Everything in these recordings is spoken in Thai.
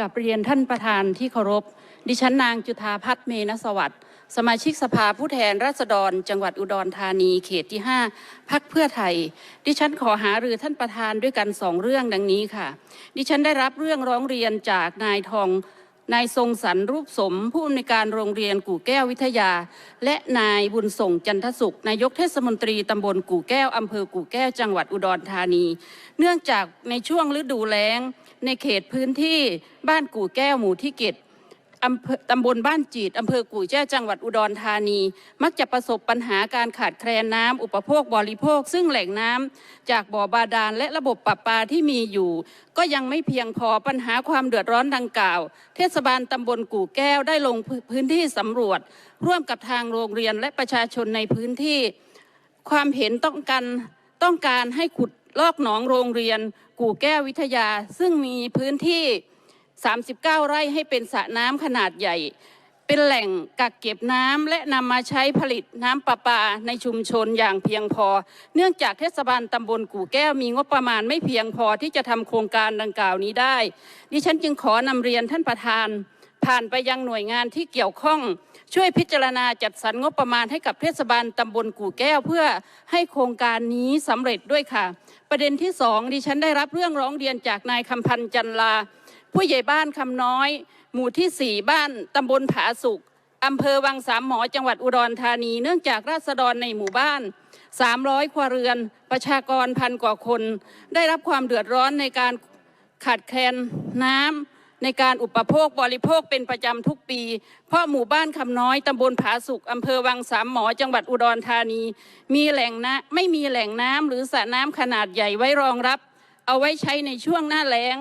กับเรียนท่านประธานที่เคารพ ดิฉันนางจุธาพัฒน์เมนสวัสดิ์สมาชิกสภาผู้แทนราษฎร จังหวัดอุดรธานีเขตที่ 5พักเพื่อไทย ดิฉันขอหารือท่านประธานด้วยกันสองเรื่องดังนี้ค่ะ ดิฉันได้รับเรื่องร้องเรียนจากนายทอง นายทรงสรรรูปสม ผู้อำนวยการโรงเรียนกู่แก้ววิทยา และนายบุญส่งจันทสุข นายกเทศมนตรีตำบลกู่แก้วอำเภอกู่แก้วจังหวัดอุดรธานี เนื่องจากในช่วงฤดูแล้ง ในเขตพื้นที่บ้านกู่แก้วหมู่ที่เกต ตำบลบ้านจีดอำเภอกู่แจ้จังหวัดอุดรธานี มักจะประสบปัญหาการขาดแคลนน้ำอุปโภคบริโภค ซึ่งแหล่งน้ำจากบ่อบาดาลและระบบประปาที่มีอยู่ ก็ยังไม่เพียงพอปัญหาความเดือดร้อนดังกล่าว เทศบาลตำบลกู่แก้วได้ลงพื้นที่สำรวจ ร่วมกับทางโรงเรียนและประชาชนในพื้นที่ ความเห็นต้องการต้องการให้ขุดลอกหนองโรงเรียน กู่แก้ววิทยา ซึ่งมีพื้นที่ 39 ไร่ให้เป็นสระน้ำขนาดใหญ่ เป็นแหล่งกักเก็บน้ำและนำมาใช้ผลิตน้ำประปาในชุมชนอย่างเพียงพอ เนื่องจากเทศบาลตำบลกู่แก้วมีงบประมาณไม่เพียงพอที่จะทำโครงการดังกล่าวนี้ได้ ดิฉันจึงขอนำเรียนท่านประธานผ่านไปยังหน่วยงานที่เกี่ยวข้อง ช่วยพิจารณาจัดสรรงบประมาณให้กับเทศบาลตำบลกู่แก้ว เพื่อให้โครงการนี้สำเร็จด้วยค่ะ ประเด็นที่สองดิฉันได้รับเรื่องร้องเรียนจากนายคำพันธ์จันลา ผู้ใหญ่บ้านคำน้อย หมู่ที่สี่บ้านตำบลผาสุกอำเภอวังสามหมอจังหวัดอุดรธานี เนื่องจากราษฎรในหมู่บ้าน 300 ครัวเรือน ประชากรพันกว่าคน ได้รับความเดือดร้อนในการขาดแคลนน้ำในการอุปโภคบริโภคเป็นประจำทุกปี เพราะหมู่บ้านคำน้อยตำบลผาสุกอำเภอวังสามหมอจังหวัดอุดรธานี มีแหล่งน้ำไม่มีแหล่งน้ำหรือสระน้ำขนาดใหญ่ไว้รองรับ เอาไว้ใช้ในช่วงหน้าแล้ง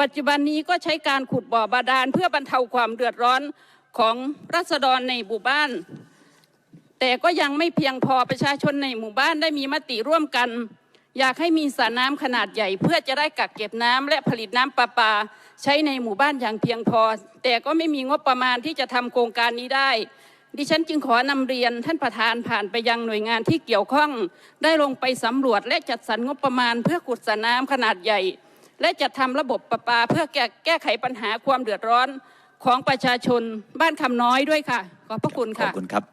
ปัจจุบันนี้ก็ใช้การขุดบ่อบาดาลเพื่อบรรเทาความเดือดร้อนของรัษฎรในหมู่บ้าน แต่ก็ยังไม่เพียงพอประชาชนในหมู่บ้านได้มีมติร่วมกัน อยากให้มีสระน้ำขนาดใหญ่ เพื่อจะได้กักเก็บน้ำและผลิตน้ำประปา ใช้ในหมู่บ้านอย่างเพียงพอ แต่ก็ไม่มีงบประมาณที่จะทำโครงการนี้ได้ดิฉันจึงขอนำเรียนท่านประธานผ่านไปยังหน่วยงานที่เกี่ยวข้อง ได้ลงไปสำรวจและจัดสรรงบประมาณเพื่อขุดสระน้ำขนาดใหญ่ และจัดทำระบบประปาเพื่อแก้แก้ไขปัญหาความเดือดร้อนของประชาชนบ้านคำน้อยด้วยค่ะ ขอบพระคุณขอบค่ะคุณครับ